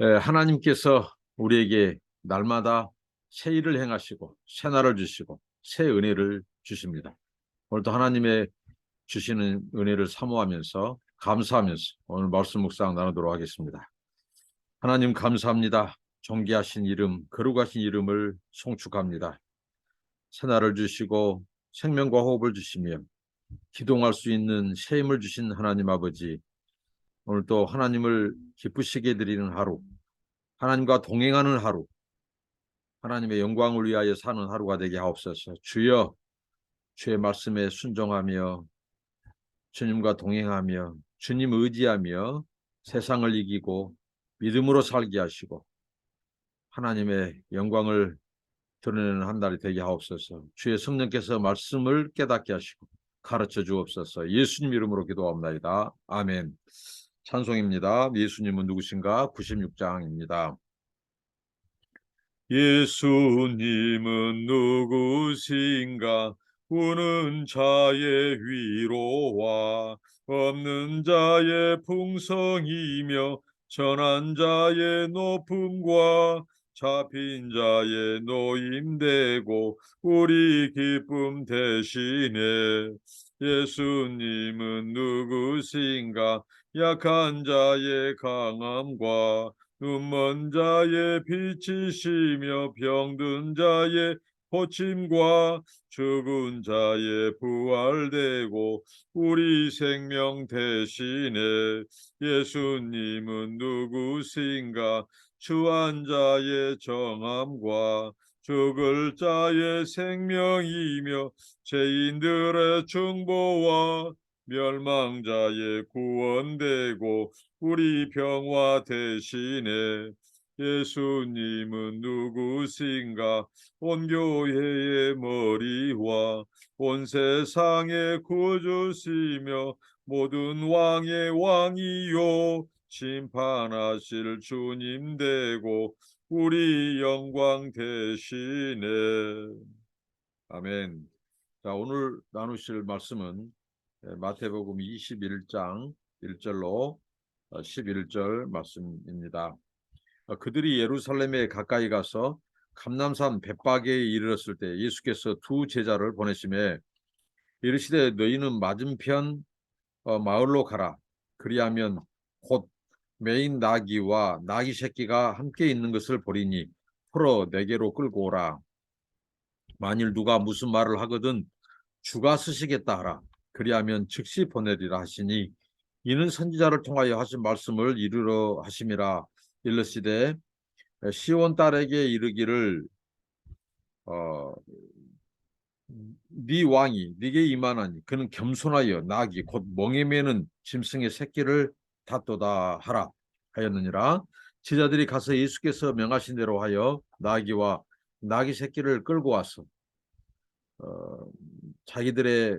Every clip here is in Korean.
예, 하나님께서 우리에게 날마다 새 일을 행하시고 새 날을 주시고 새 은혜를 주십니다. 오늘도 하나님의 주시는 은혜를 사모하면서 감사하면서 오늘 말씀 묵상 나누도록 하겠습니다. 하나님 감사합니다. 존귀하신 이름, 거룩하신 이름을 송축합니다. 새 날을 주시고 생명과 호흡을 주시며 기동할 수 있는 새 힘을 주신 하나님 아버지 오늘 또 하나님을 기쁘시게 드리는 하루, 하나님과 동행하는 하루, 하나님의 영광을 위하여 사는 하루가 되게 하옵소서. 주여, 주의 말씀에 순종하며 주님과 동행하며 주님 의지하며 세상을 이기고 믿음으로 살게 하시고 하나님의 영광을 드러내는 한 달이 되게 하옵소서. 주의 성령께서 말씀을 깨닫게 하시고 가르쳐 주옵소서. 예수님 이름으로 기도합니다. 아멘. 찬송입니다. 예수님은 누구신가? 96장입니다. 예수님은 누구신가? 우는 자의 위로와 없는 자의 풍성이며 전한 자의 높음과 잡힌 자의 노임되고 우리 기쁨 대신에 예수님은 누구신가? 약한 자의 강함과 눈먼 자의 빛이시며 병든 자의 고침과 죽은 자의 부활되고 우리 생명 대신에 예수님은 누구신가? 주한 자의 정함과 죽을 자의 생명이며 죄인들의 중보와 멸망자의 구원되고 우리 평화 대신에 예수님은 누구신가? 온 교회의 머리와 온 세상의 구주시며 모든 왕의 왕이요. 심판하실 주님 되고 우리 영광 대신에. 아멘. 자 오늘 나누실 말씀은 예, 마태복음 21장 1절로 11절 말씀입니다. 어, 그들이 예루살렘에 가까이 가서 감남산 bet박에 이르렀을 때 예수께서 두 제자를 보내심에 이르시되 너희는 맞은편 어, 마을로 가라. 그리하면 곧 메인 나귀와 나귀 새끼가 함께 있는 것을 보리니 풀어 내게로 끌고 오라. 만일 누가 무슨 말을 하거든 주가 쓰시겠다 하라. 그리하면 즉시 보내리라 하시니 이는 선지자를 통하여 하신 말씀을 이루러 하심이라 일러시되 시온 딸에게 이르기를 어, 네 왕이 네게 임하나니 그는 겸손하여 나귀 곧 멍에 매는 짐승의 새끼를 다도다 하라 하였느니라. 제자들이 가서 예수께서 명하신 대로 하여 나귀와 나귀 새끼를 끌고 와서 어, 자기들의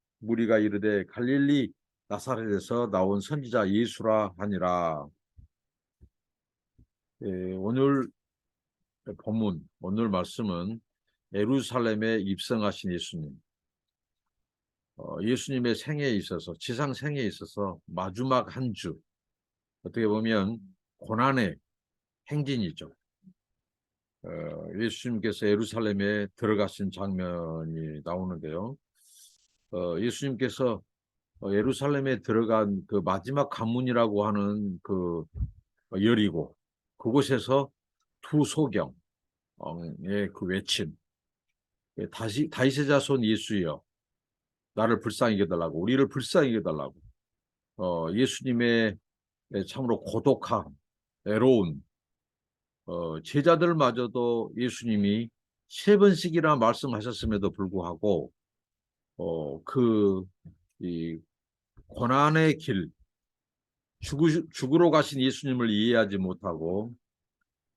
무리가 이르되 갈릴리 나사렛에서 나온 선지자 예수라 하니라. 예, 오늘 본문, 오늘 말씀은 예루살렘에 입성하신 예수님. 어, 예수님의 생애에 있어서, 지상 생애에 있어서 마지막 한 주, 어떻게 보면 고난의 행진이죠. 어, 예수님께서 예루살렘에 들어가신 장면이 나오는데요. 어, 예수님께서 어, 예루살렘에 들어간 그 마지막 관문이라고 하는 그 열이고 그곳에서 두 소경의 그 외침 예, 다시 다윗의 자손 예수여 나를 불쌍히 여달라고 우리를 불쌍히 여달라고 어, 예수님의 참으로 고독함 애로운 어, 제자들마저도 예수님이 세 번씩이나 말씀하셨음에도 불구하고 어, 그, 이, 고난의 길, 죽으, 죽으러 가신 예수님을 이해하지 못하고,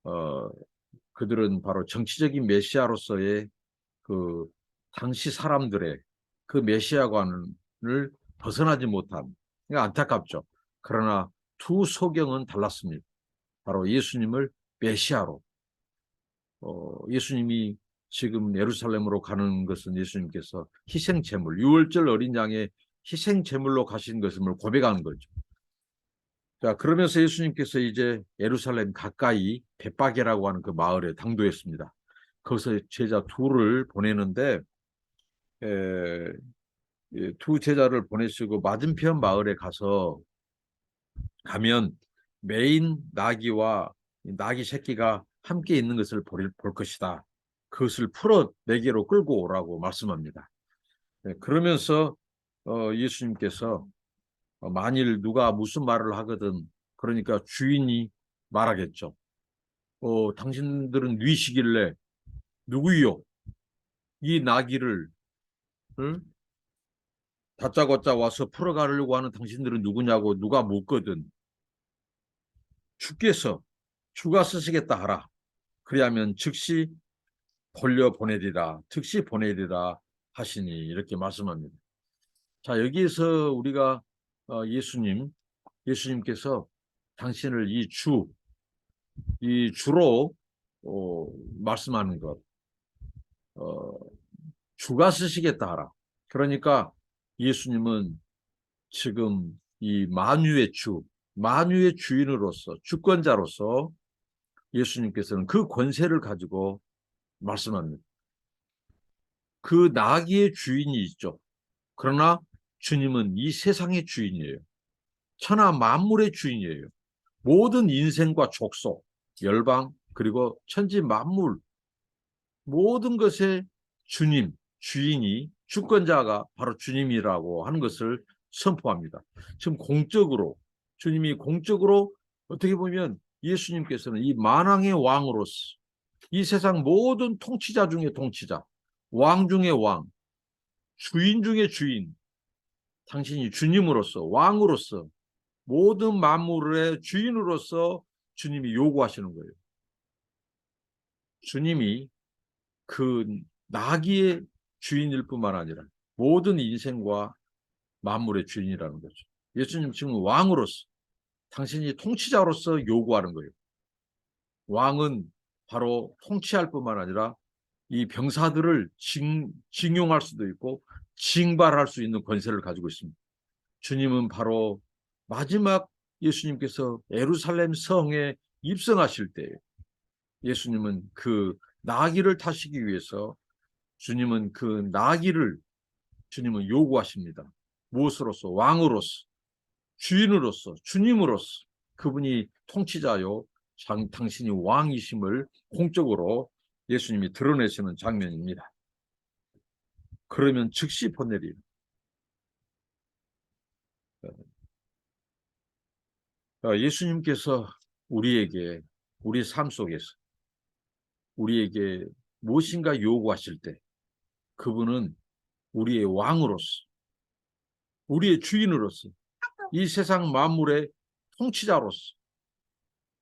어, 그들은 바로 정치적인 메시아로서의 그 당시 사람들의 그 메시아관을 벗어나지 못한 안타깝죠. 그러나 두 소경은 달랐습니다. 바로 예수님을 메시아로 어, 예수님이 지금 예루살렘으로 가는 것은 예수님께서 희생 제물, 유월절 어린 양의 희생 제물로 가신 것을 고백하는 거죠. 자, 그러면서 예수님께서 이제 예루살렘 가까이 bet박이라고 하는 그 마을에 당도했습니다. 거기서 제자 둘을 보내는데 에, 예, 두 제자를 보내시고 맞은편 마을에 가서 가면 메인 나귀와 나귀 새끼가 함께 있는 것을 볼, 볼 것이다. 그것을 풀어 내게로 끌고 오라고 말씀합니다. 네, 그러면서 어, 예수님께서 어, 만일 누가 무슨 말을 하거든 그러니까 주인이 말하겠죠. 어, 당신들은 뉘시길래 누구요? 이 나귀를 응? 다짜고짜 와서 풀어가려고 하는 당신들은 누구냐고 누가 묻거든. 주께서 주가 쓰시겠다 하라. 그리하면 즉시 돌려 보내리라. 즉시 보내리라 하시니 이렇게 말씀합니다. 자 여기에서 우리가 어, 예수님 예수님께서 당신을 이 주, 이 주로 어, 말씀하는 것, 어, 주가 쓰시겠다 하라. 그러니까 예수님은 지금 이 만유의 주, 만유의 주인으로서, 주권자로서 예수님께서는 그 권세를 가지고 말씀합니다. 그 나귀의 주인이 있죠. 그러나 주님은 이 세상의 주인이에요. 천하 만물의 주인이에요. 모든 인생과 족속, 열방, 그리고 천지 만물, 모든 것의 주님, 주인이, 주권자가 바로 주님이라고 하는 것을 선포합니다. 지금 공적으로, 주님이 공적으로 어떻게 보면 예수님께서는 이 만왕의 왕으로서 이 세상 모든 통치자 중의 통치자, 왕 중의 왕, 주인 중의 주인, 당신이 주님으로서, 왕으로서 모든 만물의 주인으로서 주님이 요구하시는 거예요. 주님이 그 나귀의 주인일 뿐만 아니라 모든 인생과 만물의 주인이라는 거죠. 예수님 지금 왕으로서 당신이 통치자로서 요구하는 거예요. 왕은 바로 통치할 뿐만 아니라 이 병사들을 징, 징용할 수도 있고 징발할 수 있는 권세를 가지고 있습니다. 주님은 바로 마지막 예수님께서 에루살렘 성에 입성하실 때 예수님은 그 나귀를 타시기 위해서 주님은 그 나귀를 주님은 요구하십니다. 무엇으로서 왕으로서 주인으로서 주님으로서 그분이 통치자요 장, 당신이 왕이심을 공적으로 예수님이 드러내시는 장면입니다. 그러면 즉시 보내리 어, 예수님께서 우리에게 우리 삶 속에서 우리에게 무엇인가 요구하실 때 그분은 우리의 왕으로서 우리의 주인으로서 이 세상 만물의 통치자로서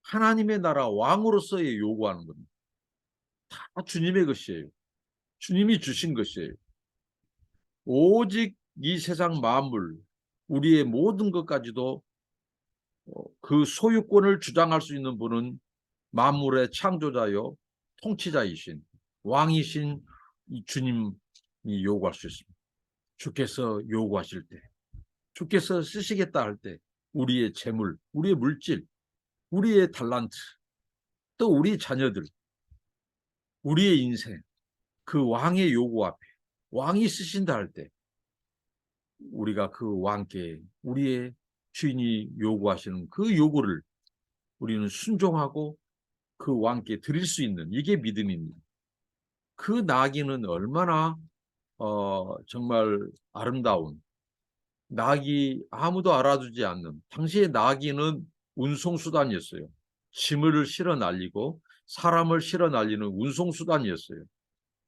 하나님의 나라 왕으로서의 요구하는 겁니다. 다 주님의 것이에요. 주님이 주신 것이에요. 오직 이 세상 만물, 우리의 모든 것까지도 어, 그 소유권을 주장할 수 있는 분은 만물의 창조자요 통치자이신 왕이신 이 주님이 요구할 수 있습니다. 주께서 요구하실 때, 주께서 쓰시겠다 할 때, 우리의 재물, 우리의 물질, 우리의 달란트, 또 우리 자녀들, 우리의 인생, 그 왕의 요구 앞에 왕이 쓰신다 할 때, 우리가 그 왕께 우리의 주인이 요구하시는 그 요구를 우리는 순종하고 그 왕께 드릴 수 있는 이게 믿음입니다. 그 나귀는 얼마나 어, 정말 아름다운 나귀 아무도 알아주지 않는 당시의 나귀는 운송수단이었어요. 짐을 실어 날리고 사람을 실어 날리는 운송수단이었어요.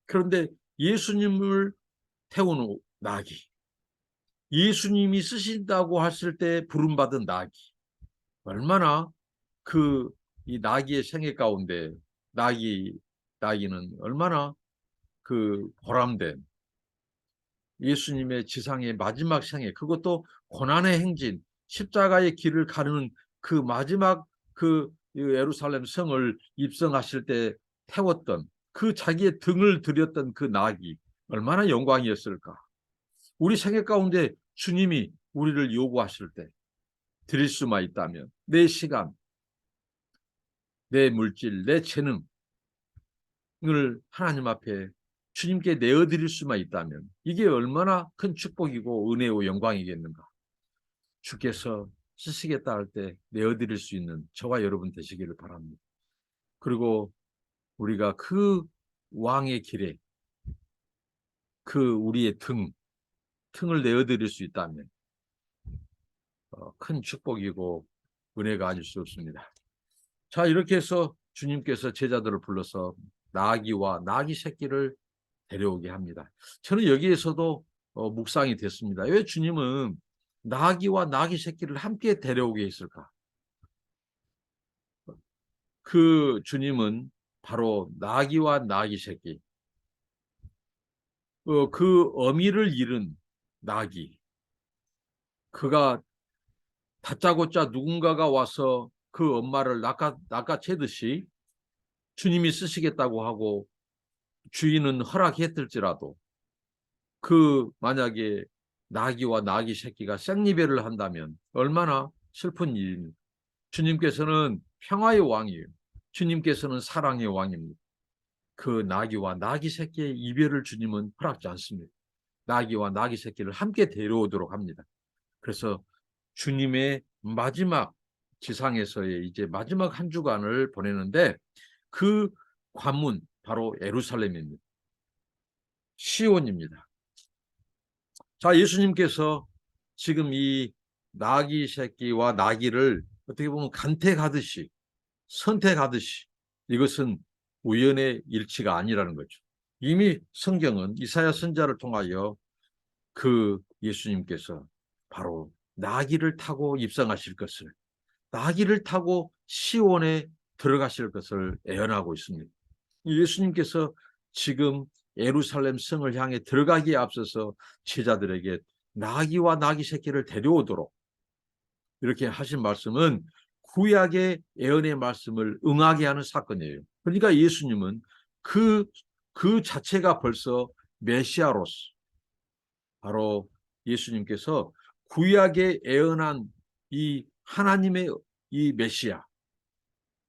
그런데 예수님을 태우는 나귀 예수님이 쓰신다고 했을 때 부름받은 나귀 얼마나 그이 나귀의 생애 가운데 나귀 나귀는 얼마나 그 보람된 예수님의 지상의 마지막 생애 그것도 고난의 행진 십자가의 길을 가르는 그 마지막 그 예루살렘 성을 입성하실 때 태웠던 그 자기의 등을 들였던 그 나귀 얼마나 영광이었을까 우리 생애 가운데 주님이 우리를 요구하실 때 드릴 수만 있다면 내 시간 내 물질 내 재능을 하나님 앞에 주님께 내어드릴 수만 있다면 이게 얼마나 큰 축복이고 은혜요 영광이겠는가. 주께서 쓰시겠다 할 때 내어드릴 수 있는 저와 여러분 되시기를 바랍니다. 그리고 우리가 그 왕의 길에 그 우리의 등, 등을 내어드릴 수 있다면 어, 큰 축복이고 은혜가 아닐 수 없습니다. 자 이렇게 해서 주님께서 제자들을 불러서 나귀와 나귀 새끼를 데려오게 합니다. 저는 여기에서도 어, 묵상이 됐습니다. 왜 주님은 나귀와 나귀 새끼를 함께 데려오게 했을까? 그 주님은 바로 나귀와 나귀 새끼, 어, 그 어미를 잃은 나귀, 그가 다짜고짜 누군가가 와서 그 엄마를 낚아, 낚아채듯이 주님이 쓰시겠다고 하고 주인은 허락했을지라도 그 만약에 나귀와 나귀 새끼가 생리배를 한다면 얼마나 슬픈 일입니까? 주님께서는 평화의 왕이에요. 주님께서는 사랑의 왕입니다. 그 나귀와 나귀 새끼의 이별을 주님은 허락지 않습니다. 나귀와 나귀 새끼를 함께 데려오도록 합니다. 그래서 주님의 마지막 지상에서의 이제 마지막 한 주간을 보내는데 그 관문 바로 예루살렘입니다. 시온입니다. 자, 예수님께서 지금 이 나귀 새끼와 나귀를 어떻게 보면 간택하듯이 선택하듯이 이것은 우연의 일치가 아니라는 거죠. 이미 성경은 이사야 선자를 통하여 그 예수님께서 바로 나귀를 타고 입성하실 것을 나귀를 타고 시온에 들어가실 것을 예언하고 있습니다. 예수님께서 지금 예루살렘 성을 향해 들어가기에 앞서서 제자들에게 나귀와 나귀 새끼를 데려오도록 이렇게 하신 말씀은 구약의 예언의 말씀을 응하게 하는 사건이에요. 그러니까 예수님은 그, 그 자체가 벌써 메시아로서 바로 예수님께서 구약에 예언한 이 하나님의 이 메시아,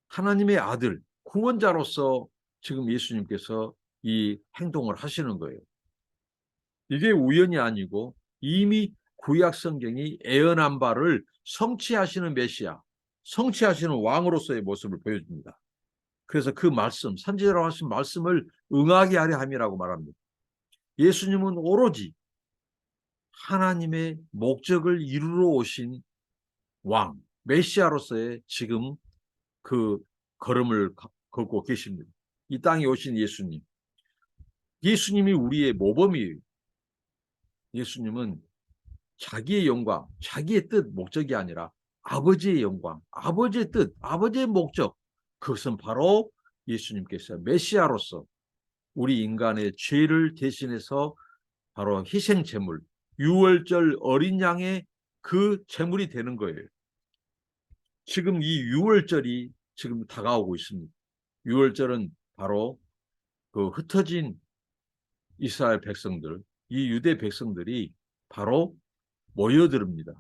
하나님의 아들, 구원자로서 지금 예수님께서 이 행동을 하시는 거예요. 이게 우연이 아니고 이미 구약 성경이 예언한 바를 성취하시는 메시아, 성취하시는 왕으로서의 모습을 보여줍니다. 그래서 그 말씀, 선지자로 하신 말씀을 응하게 하려 함이라고 말합니다. 예수님은 오로지 하나님의 목적을 이루러 오신 왕, 메시아로서의 지금 그 걸음을 걷고 계십니다. 이 땅에 오신 예수님. 예수님이 우리의 모범이에요. 예수님은 자기의 영광, 자기의 뜻, 목적이 아니라 아버지의 영광, 아버지의 뜻, 아버지의 목적. 그것은 바로 예수님께서 메시아로서 우리 인간의 죄를 대신해서 바로 희생 제물, 유월절 어린 양의 그 제물이 되는 거예요. 지금 이 유월절이 지금 다가오고 있습니다. 유월절은 바로 그 흩어진 이스라엘 백성들, 이 유대 백성들이 바로 모여듭니다.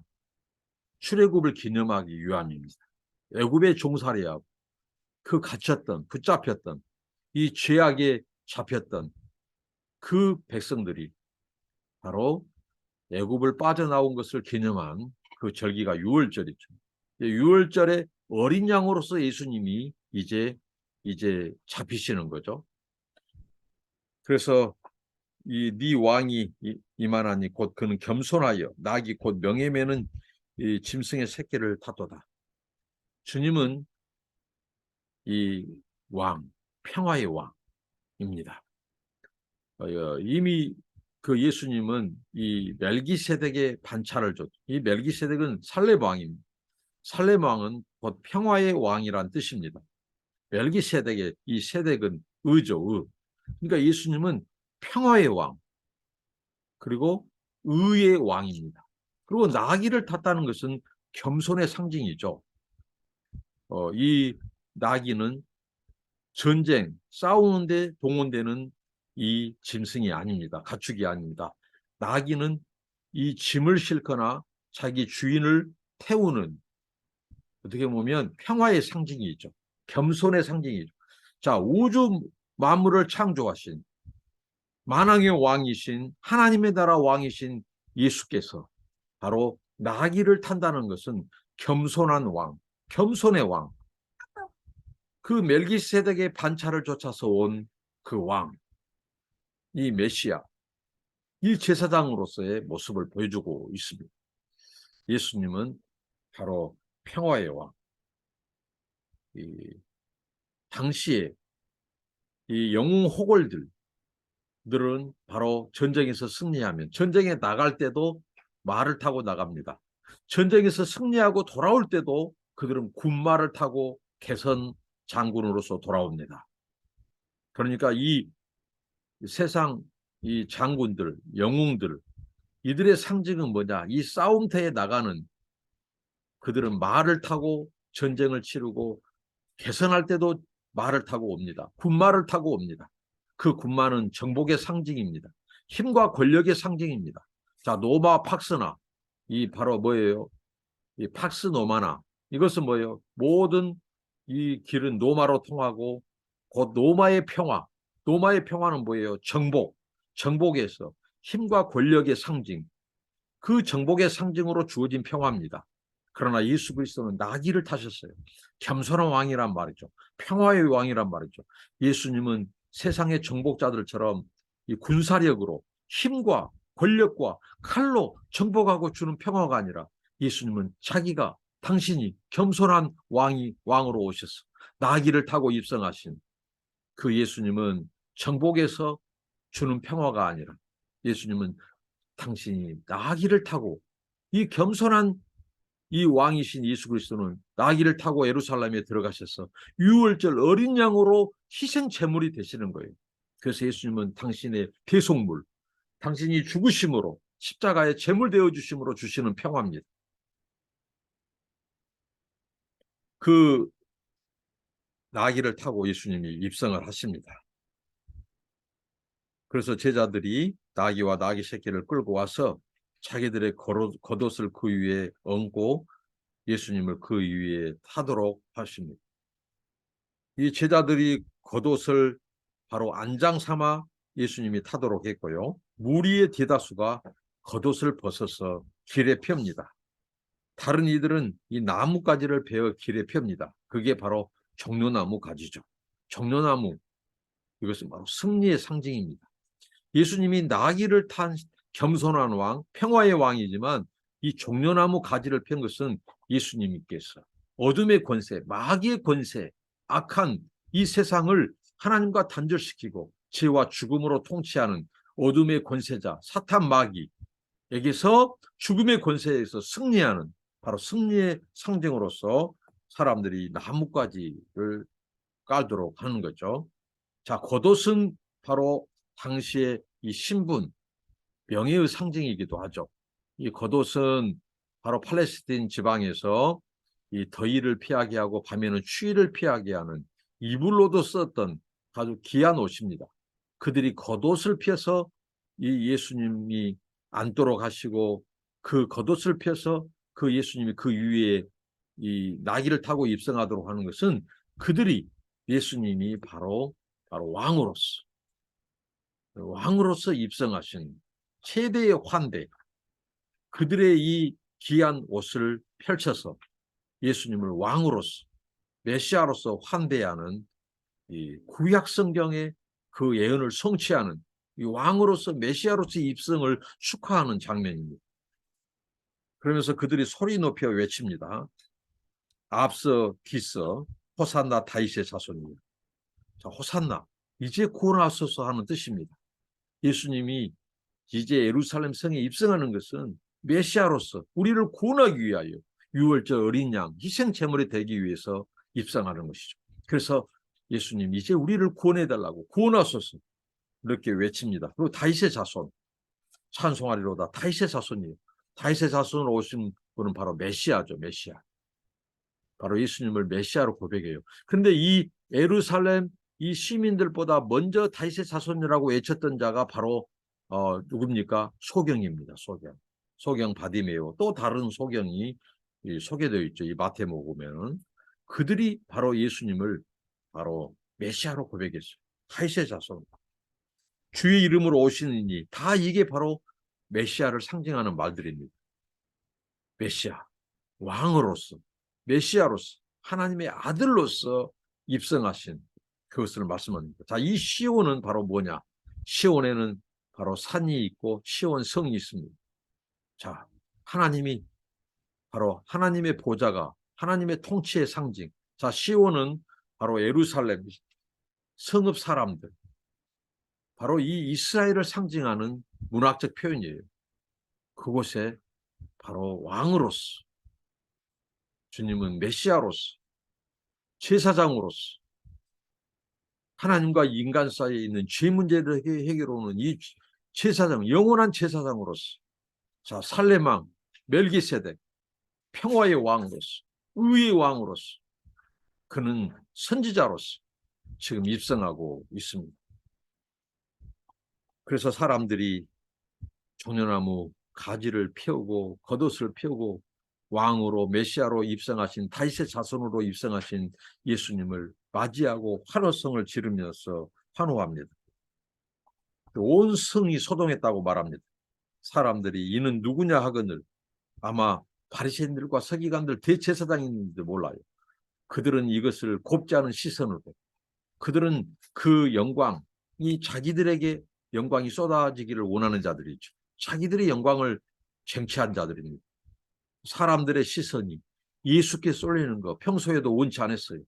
출애굽을 기념하기 위함입니다. 애굽에 종살이하고 그 갇혔던 붙잡혔던 이 죄악에 잡혔던 그 백성들이 바로 애굽을 빠져나온 것을 기념한 그 절기가 유월절이죠. 유월절에 어린 양으로서 예수님이 이제 이제 잡히시는 거죠. 그래서 이네 왕이 이만하니 곧 그는 겸손하여 낙이 곧 명예매는 이 짐승의 새끼를 탔도다. 주님은 이 왕, 평화의 왕입니다. 어, 이미 그 예수님은 이 멜기세덱의 반차를 줬. 이 멜기세덱은 살렘 왕입니다. 살렘 왕은 곧 평화의 왕이란 뜻입니다. 멜기세덱의 이 세덱은 의죠, 의. 그러니까 예수님은 평화의 왕, 그리고 의의 왕입니다. 그리고 나귀를 탔다는 것은 겸손의 상징이죠. 어, 이 나귀는 전쟁, 싸우는데 동원되는 이 짐승이 아닙니다. 가축이 아닙니다. 나귀는 이 짐을 싣거나 자기 주인을 태우는 어떻게 보면 평화의 상징이죠. 겸손의 상징이죠. 자, 우주 만물을 창조하신 만왕의 왕이신 하나님의 나라 왕이신 예수께서 바로 나귀를 탄다는 것은 겸손한 왕, 겸손의 왕. 그 멜기세덱의 반차를 쫓아서 온 그 왕, 이 메시아, 이 제사장으로서의 모습을 보여주고 있습니다. 예수님은 바로 평화의 왕. 이 당시에 이 영웅 호골들 들은 바로 전쟁에서 승리하면 전쟁에 나갈 때도 말을 타고 나갑니다. 전쟁에서 승리하고 돌아올 때도 그들은 군말을 타고 개선 장군으로서 돌아옵니다. 그러니까 이 세상 이 장군들, 영웅들 이들의 상징은 뭐냐? 이 싸움터에 나가는 그들은 말을 타고 전쟁을 치르고 개선할 때도 말을 타고 옵니다. 군말을 타고 옵니다. 그 군말은 정복의 상징입니다. 힘과 권력의 상징입니다. 자, 노마 팍스나 이 바로 뭐예요? 이 팍스 노마나 이것은 뭐예요? 모든 이 길은 노마로 통하고 곧 노마의 평화. 노마의 평화는 뭐예요? 정복. 정복에서 힘과 권력의 상징. 그 정복의 상징으로 주어진 평화입니다. 그러나 예수 그리스도는 나귀를 타셨어요. 겸손한 왕이란 말이죠. 평화의 왕이란 말이죠. 예수님은 세상의 정복자들처럼 이 군사력으로 힘과 권력과 칼로 정복하고 주는 평화가 아니라 예수님은 자기가 당신이 겸손한 왕이 왕으로 오셔서 나귀를 타고 입성하신 그 예수님은 정복에서 주는 평화가 아니라 예수님은 당신이 나귀를 타고 이 겸손한 이 왕이신 예수 그리스도는 나귀를 타고 예루살렘에 들어가셔서 유월절 어린 양으로 희생 제물이 되시는 거예요. 그래서 예수님은 당신의 대속물, 당신이 죽으심으로 십자가에 제물 되어 주심으로 주시는 평화입니다. 그 나귀를 타고 예수님이 입성을 하십니다. 그래서 제자들이 나귀와 나귀 새끼를 끌고 와서 자기들의 겉옷을 그 위에 얹고 예수님을 그 위에 타도록 하십니다. 이 제자들이 겉옷을 바로 안장 삼아 예수님이 타도록 했고요. 무리의 대다수가 겉옷을 벗어서 길에 펴니다. 다른 이들은 이 나뭇가지를 베어 길에 펴니다. 그게 바로 종려나무 가지죠. 종려나무 이것은 바로 승리의 상징입니다. 예수님이 나귀를 탄 겸손한 왕, 평화의 왕이지만 이 종려나무 가지를 편 것은 예수님께서 어둠의 권세, 마귀의 권세, 악한 이 세상을 하나님과 단절시키고 죄와 죽음으로 통치하는 어둠의 권세자 사탄 마귀에게서 죽음의 권세에서 승리하는 바로 승리의 상징으로서 사람들이 나뭇가지를 깔도록 하는 거죠. 자, 겉옷은 바로 당시의 이 신분, 명예의 상징이기도 하죠. 이 겉옷은 바로 팔레스틴 지방에서 이 더위를 피하게 하고 밤에는 추위를 피하게 하는 이불로도 썼던 아주 귀한 옷입니다. 그들이 겉옷을 펴서 이 예수님이 앉도록 하시고 그 겉옷을 펴서 그 예수님이 그 위에 이 나귀를 타고 입성하도록 하는 것은 그들이 예수님이 바로 바로 왕으로서 왕으로서 입성하신 최대의 환대 그들의 이 귀한 옷을 펼쳐서 예수님을 왕으로서 메시아로서 환대하는 이 구약 성경의 그 예언을 성취하는 이 왕으로서 메시아로서 입성을 축하하는 장면입니다. 그러면서 그들이 소리 높여 외칩니다. 앞서 기서 호산나 다윗의 자손입니다. 자, 호산나 이제 구원하소서 하는 뜻입니다. 예수님이 이제 예루살렘 성에 입성하는 것은 메시아로서 우리를 구원하기 위하여 유월절 어린 양 희생 제물이 되기 위해서 입성하는 것이죠. 그래서 예수님 이제 우리를 구원해 달라고 구원하소서 이렇게 외칩니다. 그리고 다윗의 자손 찬송하리로다 다윗의 자손이에요. 다윗의 자손으로 오신 분은 바로 메시아죠. 메시아. 바로 예수님을 메시아로 고백해요. 근데 이 예루살렘 이 시민들보다 먼저 다윗의 자손이라고 외쳤던 자가 바로 어, 누굽니까? 소경입니다. 소경. 소경 바디메오. 또 다른 소경이 이 소개되어 있죠. 이 마태복음에는 그들이 바로 예수님을 바로 메시아로 고백했어요. 다윗의 자손. 주의 이름으로 오시느니 다 이게 바로 메시아를 상징하는 말들입니다. 메시아, 왕으로서, 메시아로서, 하나님의 아들로서 입성하신 그것을 말씀합니다. 자, 이 시온은 바로 뭐냐? 시온에는 바로 산이 있고 시온 성이 있습니다. 자, 하나님이 바로 하나님의 보좌가 하나님의 통치의 상징. 자, 시온은 바로 예루살렘 성읍 사람들. 바로 이 이스라엘을 상징하는 문학적 표현이에요. 그곳에 바로 왕으로서 주님은 메시아로서 제사장으로서 하나님과 인간 사이에 있는 죄 문제를 해결하는 이 제사장, 영원한 제사장으로서 자 살레망, 멜기세덱, 평화의 왕으로서 의의 왕으로서 그는 선지자로서 지금 입성하고 있습니다. 그래서 사람들이 종려나무 가지를 피우고 겉옷을 피우고 왕으로 메시아로 입성하신 다윗의 자손으로 입성하신 예수님을 맞이하고 환호성을 지르면서 환호합니다. 온 성이 소동했다고 말합니다. 사람들이 이는 누구냐 하거늘 아마 바리새인들과 서기관들 대제사장인지 몰라요. 그들은 이것을 곱지 않은 시선으로 그들은 그 영광이 자기들에게 영광이 쏟아지기를 원하는 자들이죠. 자기들의 영광을 쟁취한 자들입니다. 사람들의 시선이 예수께 쏠리는 거 평소에도 원치 않았어요.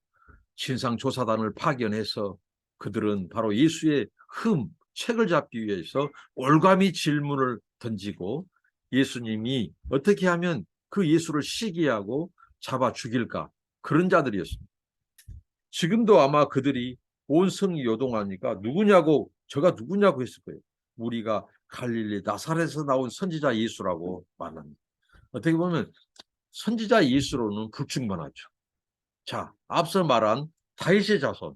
진상조사단을 파견해서 그들은 바로 예수의 흠, 책을 잡기 위해서 올감이 질문을 던지고 예수님이 어떻게 하면 그 예수를 시기하고 잡아 죽일까 그런 자들이었습니다. 지금도 아마 그들이 온 성이 요동하니까 누구냐고 저가 누구냐고 했을 거예요. 우리가 갈릴리 나사렛에서 나온 선지자 예수라고 말합니다. 어떻게 보면 선지자 예수로는 불충분하죠. 자, 앞서 말한 다윗의 자손.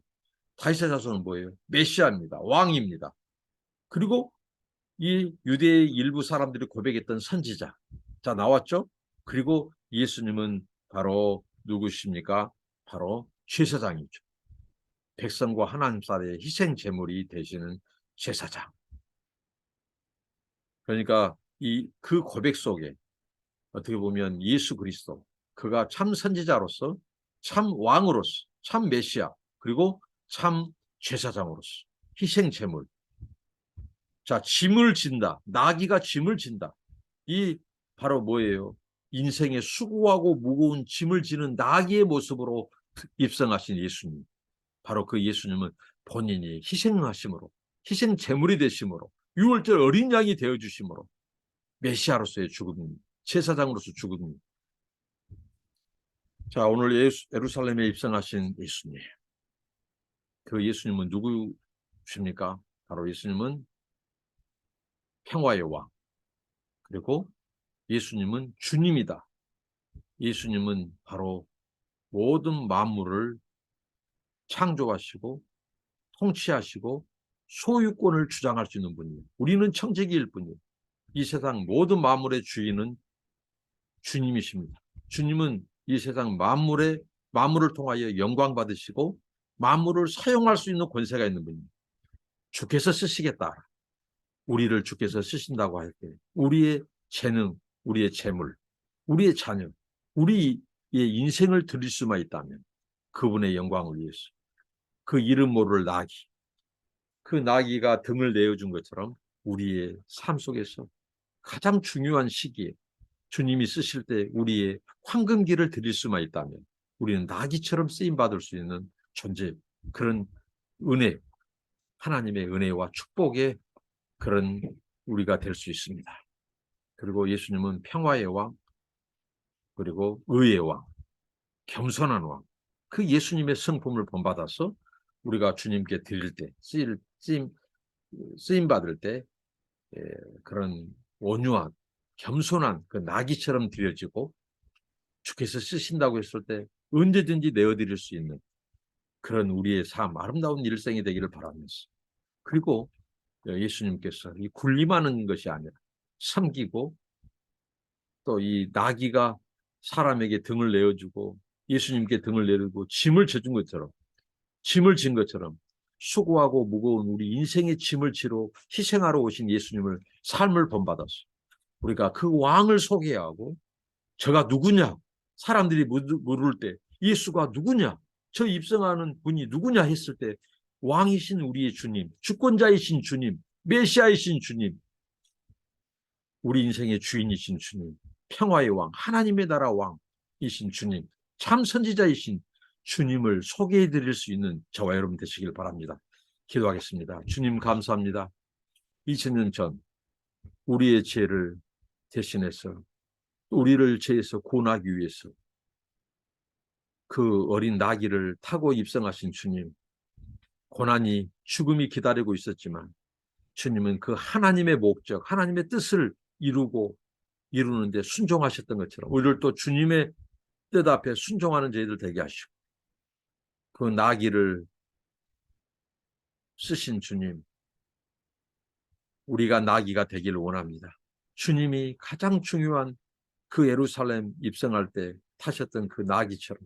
다윗의 자손은 뭐예요? 메시아입니다. 왕입니다. 그리고 이 유대의 일부 사람들이 고백했던 선지자. 자, 나왔죠? 그리고 예수님은 바로 누구십니까? 바로 제사장이죠. 백성과 하나님 사이의 희생 제물이 되시는 제사장. 그러니까 이 그 고백 속에 어떻게 보면 예수 그리스도 그가 참 선지자로서 참 왕으로서 참 메시아 그리고 참 제사장으로서 희생 제물 자 짐을 진다 나귀가 짐을 진다 이 바로 뭐예요 인생의 수고하고 무거운 짐을 지는 나귀의 모습으로 입성하신 예수님 바로 그 예수님은 본인이 희생하심으로 희생 제물이 되심으로 유월절 어린 양이 되어 주심으로 메시아로서의 죽음, 제사장으로서 죽음. 자, 오늘 예수, 예루살렘에 입성하신 예수님. 그 예수님은 누구십니까? 바로 예수님은 평화의 왕. 그리고 예수님은 주님이다. 예수님은 바로 모든 만물을 창조하시고 통치하시고 소유권을 주장할 수 있는 분이에요. 우리는 청지기일 뿐이에요. 이 세상 모든 만물의 주인은 주님이십니다. 주님은 이 세상 만물의 만물을 통하여 영광 받으시고 만물을 사용할 수 있는 권세가 있는 분입니다. 주께서 쓰시겠다. 우리를 주께서 쓰신다고 할 때 우리의 재능, 우리의 재물, 우리의 자녀, 우리의 인생을 드릴 수만 있다면 그분의 영광을 위해서 그 이름 모를 나귀, 그 나귀가 등을 내어준 것처럼 우리의 삶 속에서 가장 중요한 시기에 주님이 쓰실 때 우리의 황금기를 드릴 수만 있다면 우리는 나귀처럼 쓰임 받을 수 있는 존재 그런 은혜 하나님의 은혜와 축복의 그런 우리가 될 수 있습니다. 그리고 예수님은 평화의 왕 그리고 의의 왕, 겸손한 왕, 그 예수님의 성품을 본받아서 우리가 주님께 드릴 때, 쓰임, 쓰임, 받을 때 예, 그런 온유한, 겸손한 그 나귀처럼 드려지고 주께서 쓰신다고 했을 때 언제든지 내어드릴 수 있는 그런 우리의 삶, 아름다운 일생이 되기를 바라면서 그리고 예수님께서 이 군림하는 것이 아니라 섬기고 또 이 나귀가 사람에게 등을 내어주고 예수님께 등을 내리고 짐을 져준 것처럼 짐을 진 것처럼 수고하고 무거운 우리 인생의 짐을 지러 희생하러 오신 예수님을 삶을 본받아서 우리가 그 왕을 소개하고 저가 누구냐 사람들이 물을 때 예수가 누구냐 저 입성하는 분이 누구냐 했을 때 왕이신 우리의 주님 주권자이신 주님 메시아이신 주님 우리 인생의 주인이신 주님 평화의 왕 하나님의 나라 왕이신 주님 참 선지자이신 주님을 소개해 드릴 수 있는 저와 여러분 되시길 바랍니다. 기도하겠습니다. 주님 감사합니다. 2000년 전 우리의 죄를 대신해서 우리를 죄에서 구원하기 위해서 그 어린 나귀를 타고 입성하신 주님 고난이 죽음이 기다리고 있었지만 주님은 그 하나님의 목적 하나님의 뜻을 이루고 이루는데 순종하셨던 것처럼 우리를 또 주님의 뜻 앞에 순종하는 저희들 되게 하시고 그 나귀를 쓰신 주님 우리가 나귀가 되기를 원합니다. 주님이 가장 중요한 그 예루살렘 입성할 때 타셨던 그 나귀처럼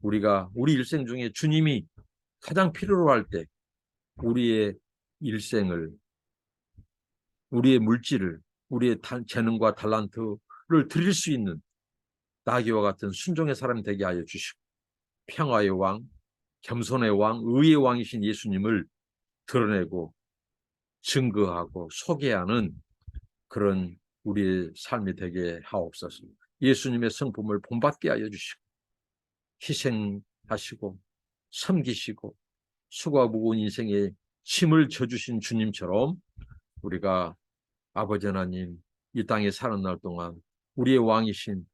우리가 우리 일생 중에 주님이 가장 필요로 할 때 우리의 일생을 우리의 물질을 우리의 재능과 달란트를 드릴 수 있는 나귀와 같은 순종의 사람이 되게 하여 주시고 평화의 왕, 겸손의 왕, 의의 왕이신 예수님을 드러내고 증거하고 소개하는 그런 우리의 삶이 되게 하옵소서. 예수님의 성품을 본받게 하여 주시고 희생하시고 섬기시고 수고와 무거운 인생에 힘을 져주신 주님처럼 우리가 아버지 하나님 이 땅에 사는 날 동안 우리의 왕이신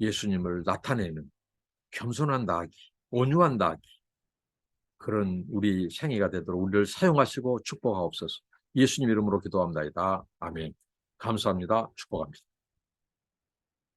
예수님을 나타내는 겸손한 나귀, 온유한 나귀 그런 우리 생애가 되도록 우리를 사용하시고 축복하옵소서. 예수님 이름으로 기도합니다. 아멘. 감사합니다. 축복합니다.